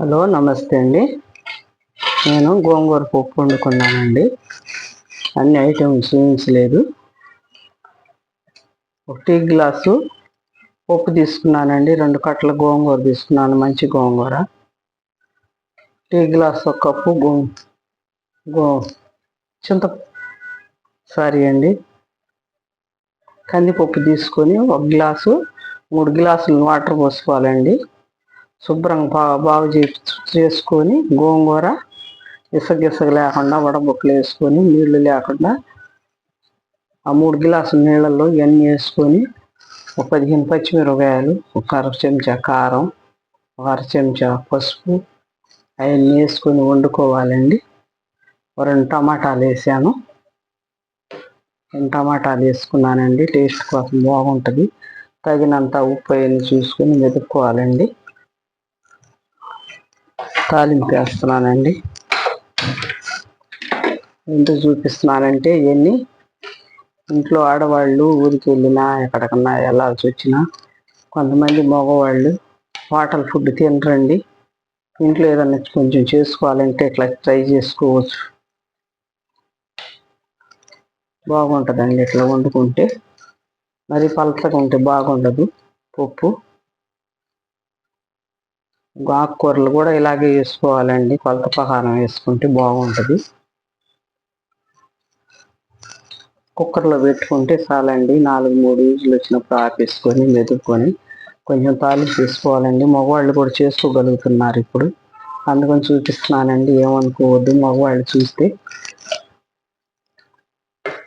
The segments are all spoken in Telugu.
హలో నమస్తే అండి. నేను గోంగూర పప్పు వండుకున్నానండి. అన్ని ఐటమ్స్ చూపించలేదు ఒక టీ గ్లాసు పప్పు తీసుకున్నానండి. రెండు కట్టల గోంగూర తీసుకున్నాను. మంచి గోంగూర. టీ గ్లాస్ ఒక కప్పు గో గో చింత సారీ అండి. కందిపప్పు తీసుకొని ఒక గ్లాసు మూడు గ్లాసులు వాటర్ పోసుకోవాలండి. శుభ్రంగా బాగు చేసుకొని గోంగూర ఇసగిసగ లేకుండా వడబుక్కలు వేసుకొని నీళ్ళు లేకుండా ఆ మూడు గ్లాసుల నీళ్ళల్లో ఇవన్నీ వేసుకొని ఒక పదిహేను పచ్చిమిరపకాయలు ఒక అర చెంచా కారం ఒక అర చెంచా పసుపు అవన్నీ వేసుకొని వండుకోవాలండి. రెండు టమాటాలు వేసాను. రెండు టమాటాలు వేసుకున్నానండి. టేస్ట్ కోసం బాగుంటుంది. తగినంత ఉప్పు అయిన చూసుకొని వెతుక్కోవాలండి తాలింపు వేస్తున్నానండి ఎందుకు చూపిస్తున్నానంటే ఇవన్నీ ఇంట్లో ఆడవాళ్ళు ఊరికి వెళ్ళినా ఎక్కడికన్నా వెళ్ళాల్సి వచ్చినా కొంతమంది మగవాళ్ళు హోటల్ ఫుడ్ తినరండి. ఇంట్లో ఏదన్నా కొంచెం చేసుకోవాలంటే ఇట్లా ట్రై చేసుకోవచ్చు. బాగుంటుందండి ఇట్లా వండుకుంటే. మరి పలసగా ఉంటే బాగుండదు. పప్పు ఆకుకూరలు కూడా ఇలాగే వేసుకోవాలండి. కొలత ప్రకారం వేసుకుంటే బాగుంటుంది. కుక్కర్లో పెట్టుకుంటే చాలండి. నాలుగు మూడు రోజులు వచ్చినప్పుడు ఆపేసుకొని మెదుక్కొని కొంచెం తాలింపు తీసుకోవాలండి మగవాళ్ళు కూడా చేసుకోగలుగుతున్నారు ఇప్పుడు. అందుకని చూపిస్తున్నానండి. ఏమనుకోవద్దు. మగవాళ్ళు చూస్తే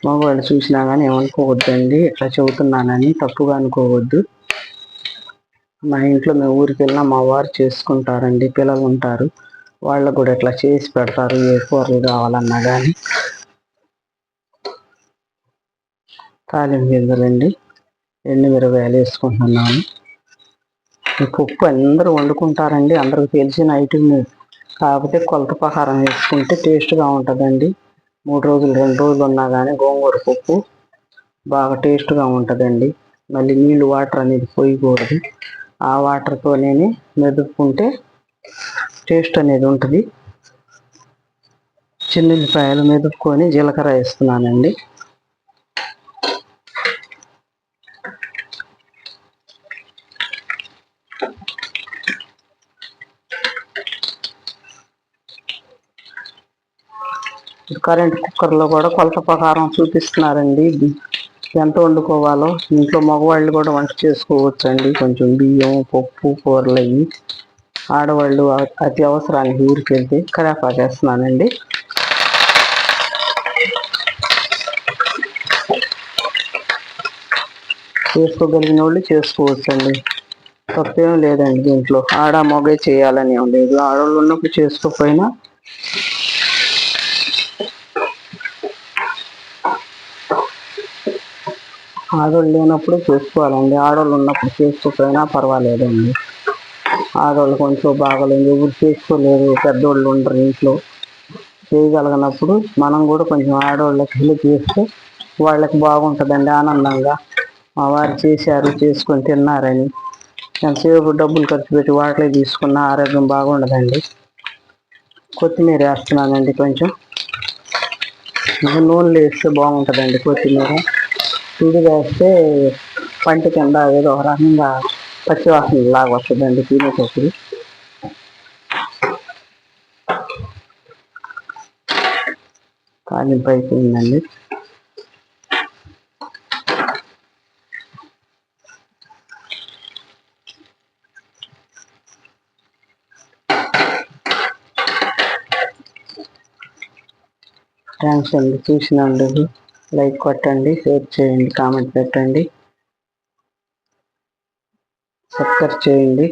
మగవాళ్ళు చూసినా కానీ ఏమనుకోవద్దండి. ఇట్లా చెబుతున్నానని తప్పుగా అనుకోవద్దు. మా ఇంట్లో మేము ఊరికి వెళ్ళినా మా వారు చేసుకుంటారండి పిల్లలు ఉంటారు. వాళ్ళకు కూడా ఇట్లా చేసి పెడతారు ఏ కూరలు కావాలన్నా కానీ తాలింపు గింజలండి ఎండు మిరపాయలు వేసుకుంటున్నాను. ఈ పప్పు అందరూ వండుకుంటారండి అందరికి తెలిసిన ఐటమ్. కాకపోతే కొలత ప్రకారం వేసుకుంటే టేస్ట్గా ఉంటుందండి. మూడు రోజులు రెండు రోజులు ఉన్నా కానీ గోంగూర పప్పు బాగా టేస్ట్గా ఉంటుందండి. మళ్ళీ నీళ్ళు వాటర్ అనేది పోయకూడదు. ఆ వాటర్తోనే మెదుపుకుంటే టేస్ట్ అనేది ఉంటుంది. చిన్నుల్లిపాయలు మెదుపుకొని జీలకర్ర వేస్తున్నానండి. కరెంట్ కుక్కర్లో కూడా కొలత ప్రకారం చూపిస్తున్నారండి. ఎంత వండుకోవాలో ఇంట్లో మగవాళ్ళు కూడా వంట చేసుకోవచ్చండి. కొంచెం బియ్యం పప్పు కూరలు అవి ఆడవాళ్ళు అతి అవసరానికి ఊరికి వెళ్తే కరేపా చేస్తున్నానండి. చేసుకోగలిగిన వాళ్ళు చేసుకోవచ్చండి. తప్పేం లేదండి దీంట్లో. ఆడ మొగే చేయాలని ఏం లేదు. ఆడవాళ్ళు ఉన్నప్పుడు చేసుకోకపోయినా ఆడవాళ్ళు లేనప్పుడు చేసుకోవాలండి. ఆడవాళ్ళు ఉన్నప్పుడు చేసుకోకపోయినా పర్వాలేదండి ఆడవాళ్ళు కొంచెం బాగోలేదు ఎవరు చేసుకోలేరు పెద్దోళ్ళు ఉండరు ఇంట్లో. చేయగలిగినప్పుడు మనం కూడా కొంచెం ఆడవాళ్ళకి హెల్ప్ చేస్తే వాళ్ళకి బాగుంటుందండి ఆనందంగా. మా వారు చేశారు చేసుకొని తిన్నారని. ఎంతసేపు డబ్బులు ఖర్చు పెట్టి వాటిలో తీసుకున్న ఆరోగ్యం బాగుండదండి. కొత్తిమీర వేస్తున్నానండి కొంచెం. నూనెలో వేస్తే బాగుంటుందండి కొత్తిమీర. విడిగా వేస్తే పంట కింద ఏదో ఒక రకంగా పచ్చివాసన లాగా వస్తుందండి తినేటప్పుడు కాలింపు అయిపోయిందండి. థ్యాంక్స్ అండి చూసినాండి లైక్ కొట్టండి షేర్ చేయండి కామెంట్ పెట్టండి. సబ్స్క్రైబ్ చేయండి.